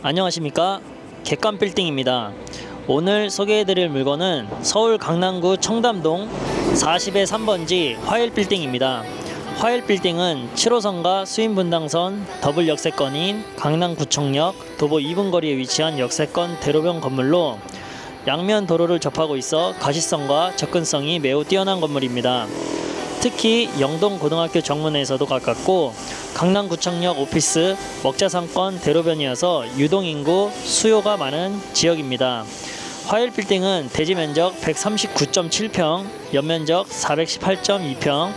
안녕하십니까 객관 빌딩입니다. 오늘 소개해드릴 물건은 서울 강남구 청담동 40의 3번지 화일 빌딩입니다. 화일 빌딩은 7호선과 수인분당선 더블 역세권인 강남구청역 도보 2분 거리에 위치한 역세권 대로변 건물로 양면 도로를 접하고 있어 가시성과 접근성이 매우 뛰어난 건물입니다. 특히 영동고등학교 정문에서도 가깝고 강남구청역 오피스 먹자상권 대로변이어서 유동인구 수요가 많은 지역입니다. 화일 빌딩은 대지 면적 139.7평, 연면적 418.2평,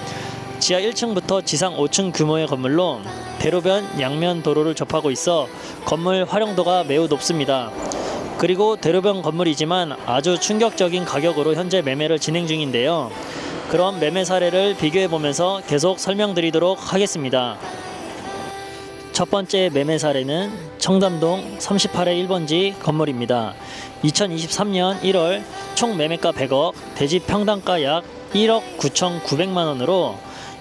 지하 1층부터 지상 5층 규모의 건물로 대로변 양면 도로를 접하고 있어 건물 활용도가 매우 높습니다. 그리고 대로변 건물이지만 아주 충격적인 가격으로 현재 매매를 진행 중인데요. 그럼 매매 사례를 비교해 보면서 계속 설명드리도록 하겠습니다. 첫 번째 매매 사례는 청담동 38의 1번지 건물입니다. 2023년 1월 총 매매가 100억, 대지 평당가 약 1억 9,900만 원으로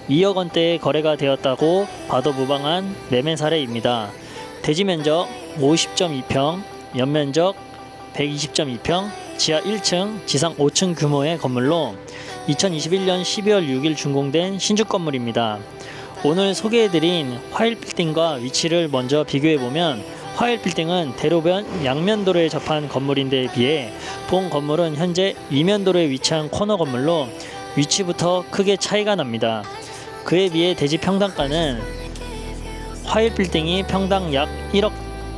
2억 원대의 거래가 되었다고 봐도 무방한 매매 사례입니다. 대지 면적 50.2평, 연면적 120.2평, 지하 1층, 지상 5층 규모의 건물로 2021년 12월 6일 준공된 신축 건물입니다. 오늘 소개해드린 화일 빌딩과 위치를 먼저 비교해보면 화일 빌딩은 대로변 양면도로에 접한 건물인데 비해 본 건물은 현재 이면도로에 위치한 코너 건물로 위치부터 크게 차이가 납니다. 그에 비해 대지 평당가는 화일 빌딩이 평당 약 1억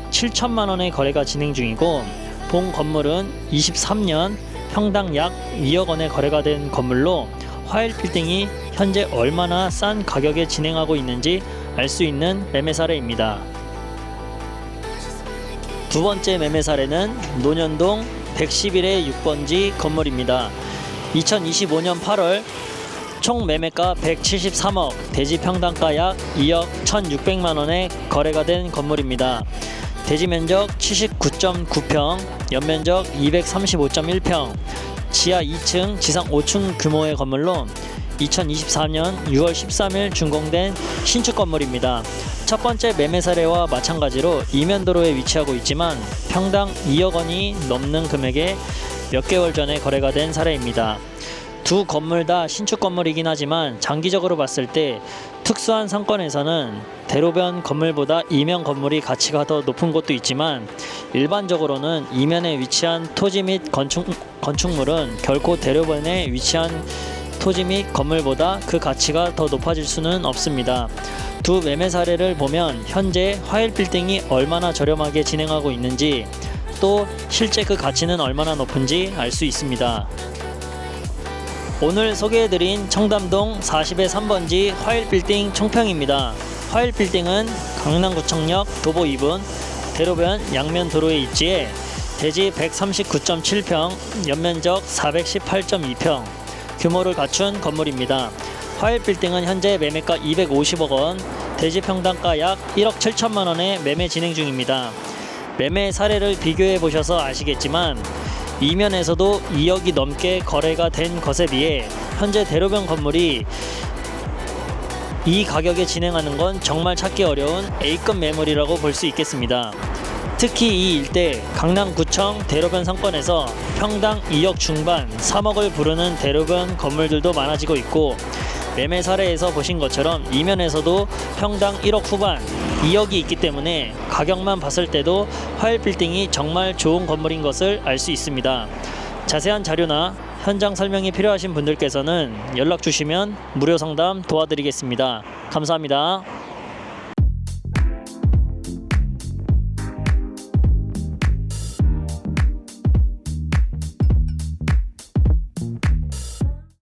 7천만 원의 거래가 진행 중이고 본 건물은 23년 평당 약 2억 원의 거래가 된 건물로 화일 빌딩이 현재 얼마나 싼 가격에 진행하고 있는지 알 수 있는 매매 사례입니다. 두 번째 매매 사례는 논현동 111의 6번지 건물입니다. 2025년 8월 총 매매가 173억, 대지 평당가 약 2억 1,600만 원에 거래가 된 건물입니다. 대지 면적 79.9평, 연면적 235.1평, 지하 2층, 지상 5층 규모의 건물로 2024년 6월 13일 준공된 신축 건물입니다. 첫 번째 매매 사례와 마찬가지로 이면도로에 위치하고 있지만 평당 2억 원이 넘는 금액에 몇 개월 전에 거래가 된 사례입니다. 두 건물 다 신축 건물이긴 하지만 장기적으로 봤을 때 특수한 상권에서는 대로변 건물보다 이면 건물이 가치가 더 높은 곳도 있지만 일반적으로는 이면에 위치한 토지 및 건축, 건축물은 결코 대로변에 위치한 토지 및 건물보다 그 가치가 더 높아질 수는 없습니다. 두 매매 사례를 보면 현재 화일 빌딩이 얼마나 저렴하게 진행하고 있는지 또 실제 그 가치는 얼마나 높은지 알 수 있습니다. 오늘 소개해드린 청담동 40의 3번지 화일빌딩 총평입니다. 화일빌딩은 강남구청역 도보 2분 대로변 양면 도로에 위치해 대지 139.7평, 연면적 418.2평, 규모를 갖춘 건물입니다. 화일빌딩은 현재 매매가 250억 원, 대지 평당가 약 1억 7천만 원에 매매 진행 중입니다. 매매 사례를 비교해 보셔서 아시겠지만 이면에서도 2억이 넘게 거래가 된 것에 비해 현재 대로변 건물이 이 가격에 진행하는 건 정말 찾기 어려운 A급 매물이라고 볼 수 있겠습니다. 특히 이 일대 강남구청 대로변 상권에서 평당 2억 중반, 3억을 부르는 대로변 건물들도 많아지고 있고 매매 사례에서 보신 것처럼 이면에서도 평당 1억 후반, 2억이 있기 때문에 가격만 봤을 때도 화일 빌딩이 정말 좋은 건물인 것을 알 수 있습니다. 자세한 자료나 현장 설명이 필요하신 분들께서는 연락 주시면 무료 상담 도와드리겠습니다. 감사합니다.